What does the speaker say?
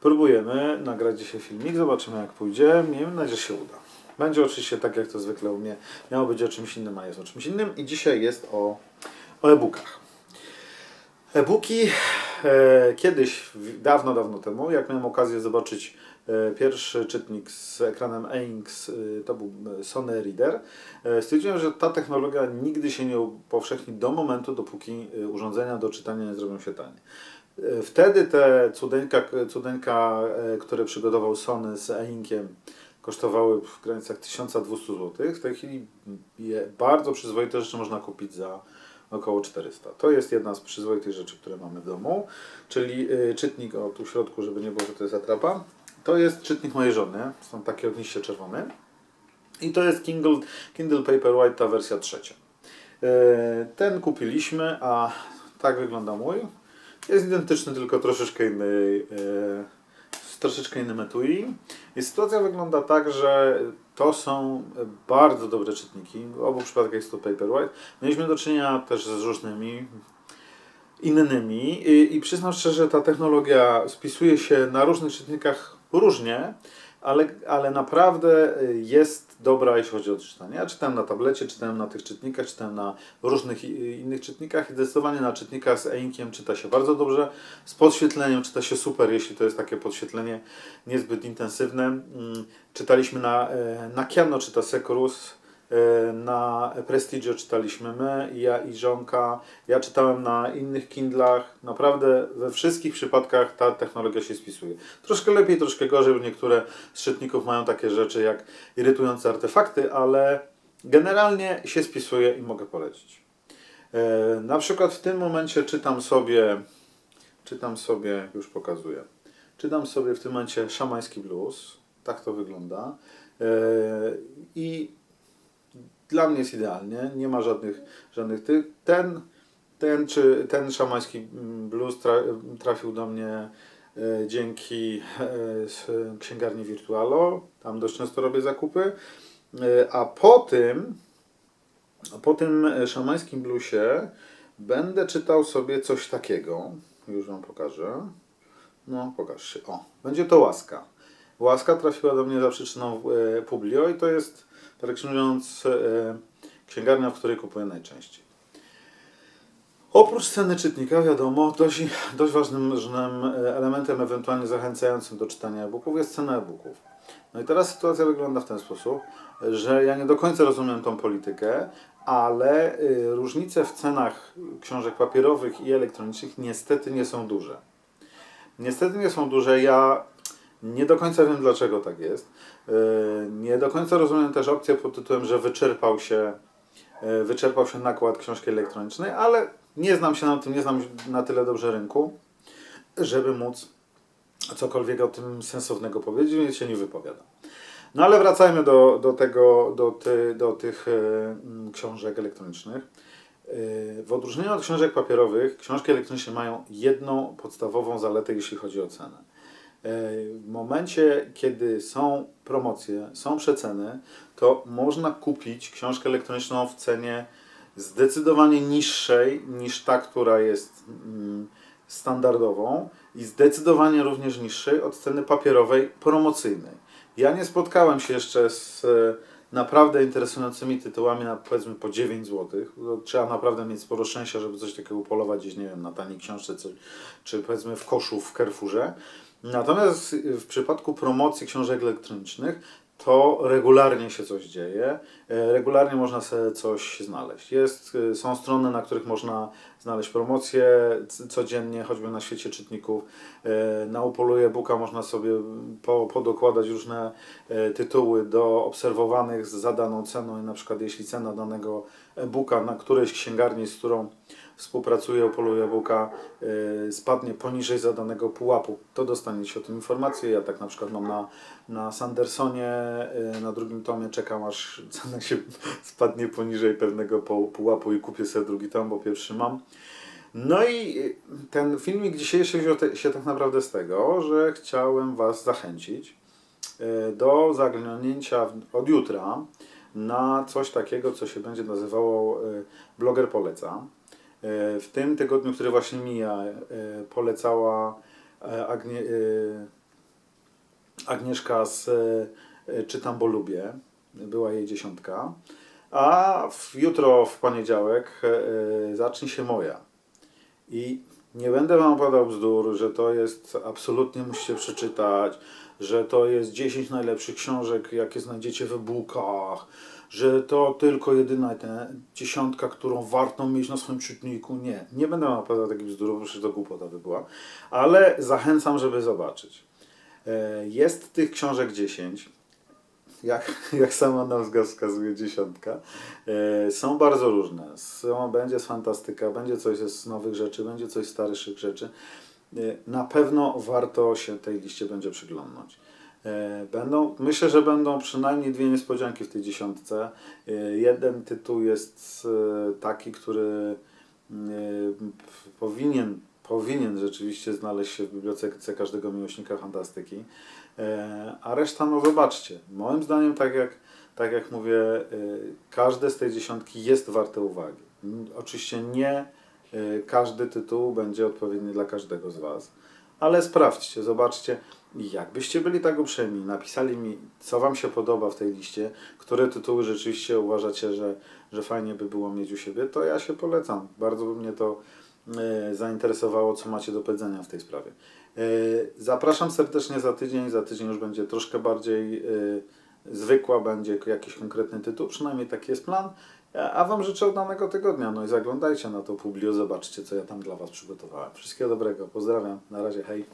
Próbujemy nagrać dzisiaj filmik, zobaczymy jak pójdzie. Miejmy nadzieję, że się uda. Będzie oczywiście tak jak to zwykle u mnie. Miało być o czymś innym, a jest o czymś innym. I dzisiaj jest o, o e-bookach. E-booki e, kiedyś, dawno, dawno temu, jak miałem okazję zobaczyć e, pierwszy czytnik z ekranem e-inks, e, to był e, Sony Reader, e, stwierdziłem, że ta technologia nigdy się nie upowszechni do momentu, dopóki e, urządzenia do czytania nie zrobią się tanie. E, Wtedy te cudeńka, cudeńka e, które przygotował Sony z e-inkiem, kosztowały w granicach 1200 zł. W tej chwili bardzo przyzwoite rzeczy można kupić za około 400. To jest jedna z przyzwoitych rzeczy, które mamy w domu, czyli y, czytnik, o tu w środku, żeby nie było, że to jest atrapa. To jest czytnik mojej żony, są takie ogniście czerwone. I to jest Kindle, Kindle Paperwhite, ta wersja trzecia. Ten kupiliśmy, a tak wygląda mój. Jest identyczny, tylko troszeczkę inny, y, z troszeczkę innym etui. I sytuacja wygląda tak, że to są bardzo dobre czytniki. W obu przypadkach jest to Paperwhite. Mieliśmy do czynienia też z różnymi innymi i, i przyznam szczerze, ta technologia spisuje się na różnych czytnikach różnie, ale, ale naprawdę jest dobra, jeśli chodzi o czytanie. Ja czytałem na tablecie, czytałem na tych czytnikach, czytałem na różnych innych czytnikach i zdecydowanie na czytnikach z e-inkiem czyta się bardzo dobrze. Z podświetleniem czyta się super, jeśli to jest takie podświetlenie niezbyt intensywne. Mm, Czytaliśmy na, e, na Kiano, czyta Secorus, e, na Prestigio czytaliśmy my, ja i żonka. Ja czytałem na innych Kindlach. Naprawdę we wszystkich przypadkach ta technologia się spisuje. Troszkę lepiej, troszkę gorzej, bo niektóre z czytników mają takie rzeczy jak irytujące artefakty, ale generalnie się spisuje i mogę polecić. E, Na przykład w tym momencie czytam sobie, czytam sobie, już pokazuję, czytam sobie w tym momencie szamański blues, tak to wygląda E, i dla mnie jest idealnie, nie ma żadnych, żadnych tych. Ten, ten, czy, ten szamański blues tra, trafił do mnie e, dzięki e, księgarni Virtualo, tam dość często robię zakupy, E, a po tym, po tym szamańskim bluesie będę czytał sobie coś takiego, już Wam pokażę. No, pokaż się. O, będzie to łaska. Łaska trafiła do mnie za przyczyną Publio i to jest, księżąc, e, księgarnia, w której kupuję najczęściej. Oprócz ceny czytnika, wiadomo, dość, dość ważnym e, elementem, ewentualnie zachęcającym do czytania e-booków jest cena e-booków. No i teraz sytuacja wygląda w ten sposób, że ja nie do końca rozumiem tą politykę, ale y, różnice w cenach książek papierowych i elektronicznych niestety nie są duże. Niestety nie są duże. Ja nie do końca wiem, dlaczego tak jest. Yy, Nie do końca rozumiem też opcję pod tytułem, że wyczerpał się, yy, wyczerpał się nakład książki elektronicznej, ale nie znam się na tym, nie znam na tyle dobrze rynku, żeby móc cokolwiek o tym sensownego powiedzieć, więc się nie wypowiadam. No ale wracajmy do, do tego, do, ty, do tych e, książek elektronicznych. E, W odróżnieniu od książek papierowych, książki elektroniczne mają jedną podstawową zaletę, jeśli chodzi o cenę. E, W momencie, kiedy są promocje, są przeceny, to można kupić książkę elektroniczną w cenie zdecydowanie niższej niż ta, która jest mm, standardową i zdecydowanie również niższej od ceny papierowej promocyjnej. Ja nie spotkałem się jeszcze z e, naprawdę interesującymi tytułami na powiedzmy po 9 zł. Trzeba naprawdę mieć sporo szczęścia, żeby coś takiego polować gdzieś, nie wiem, na taniej książce, czy powiedzmy w koszu w Carrefourze. Natomiast w przypadku promocji książek elektronicznych to regularnie się coś dzieje, e, regularnie można sobie coś znaleźć. Jest, e, są strony, na których można znaleźć promocje codziennie, choćby na świecie czytników. E, Na Upolu e-booka można sobie po, podokładać różne tytuły do obserwowanych z zadaną ceną i na przykład jeśli cena danego e-booka na którejś księgarni, z którą współpracuje Upolu e-booka e, spadnie poniżej zadanego pułapu, to dostaniecie o tym informację. Ja tak na przykład mam na, na Sandersonie, e, na drugim tomie czekam aż cena się spadnie poniżej pewnego pu- pułapu i kupię sobie drugi tom, bo pierwszy mam. No i ten filmik dzisiejszy wziął się tak naprawdę z tego, że chciałem Was zachęcić do zaglądnięcia od jutra na coś takiego, co się będzie nazywało Bloger Poleca. E, W tym tygodniu, który właśnie mija, e, polecała e, Agnie, Agnieszka z Czytam, bo lubię. Była jej dziesiątka. A w, jutro w poniedziałek zacznie się moja. I nie będę wam opowiadał bzdur, że to jest absolutnie musicie przeczytać, że to jest 10 najlepszych książek, jakie znajdziecie w e-bookach, że to tylko jedyna ta dziesiątka, którą warto mieć na swoim czytniku. Nie, nie będę wam opowiadał takich bzdurów, przecież to głupota by była, ale zachęcam, żeby zobaczyć. E, Jest tych książek 10 jak, jak sama nazwa wskazuje, dziesiątka. E, są bardzo różne. Są, będzie z fantastyka, będzie coś z nowych rzeczy, będzie coś z starszych rzeczy. E, na pewno warto się tej liście będzie przyglądnąć. E, Będą, myślę, że będą przynajmniej dwie niespodzianki w tej dziesiątce. E, Jeden tytuł jest taki, który powinien, powinien rzeczywiście znaleźć się w bibliotece każdego miłośnika fantastyki. A reszta, no zobaczcie. Moim zdaniem, tak jak, tak jak mówię, każde z tej dziesiątki jest warte uwagi. Oczywiście nie każdy tytuł będzie odpowiedni dla każdego z Was, ale sprawdźcie, zobaczcie. Jakbyście byli tak uprzejmi, napisali mi, co Wam się podoba w tej liście, które tytuły rzeczywiście uważacie, że, że fajnie by było mieć u siebie, to ja się polecam. Bardzo by mnie to e, zainteresowało, co macie do powiedzenia w tej sprawie. E, Zapraszam serdecznie za tydzień. Za tydzień już będzie troszkę bardziej zwykła, będzie jakiś konkretny tytuł, przynajmniej taki jest plan. A Wam życzę udanego tygodnia. No i zaglądajcie na to publio, zobaczcie, co ja tam dla Was przygotowałem. Wszystkiego dobrego, pozdrawiam. Na razie, hej.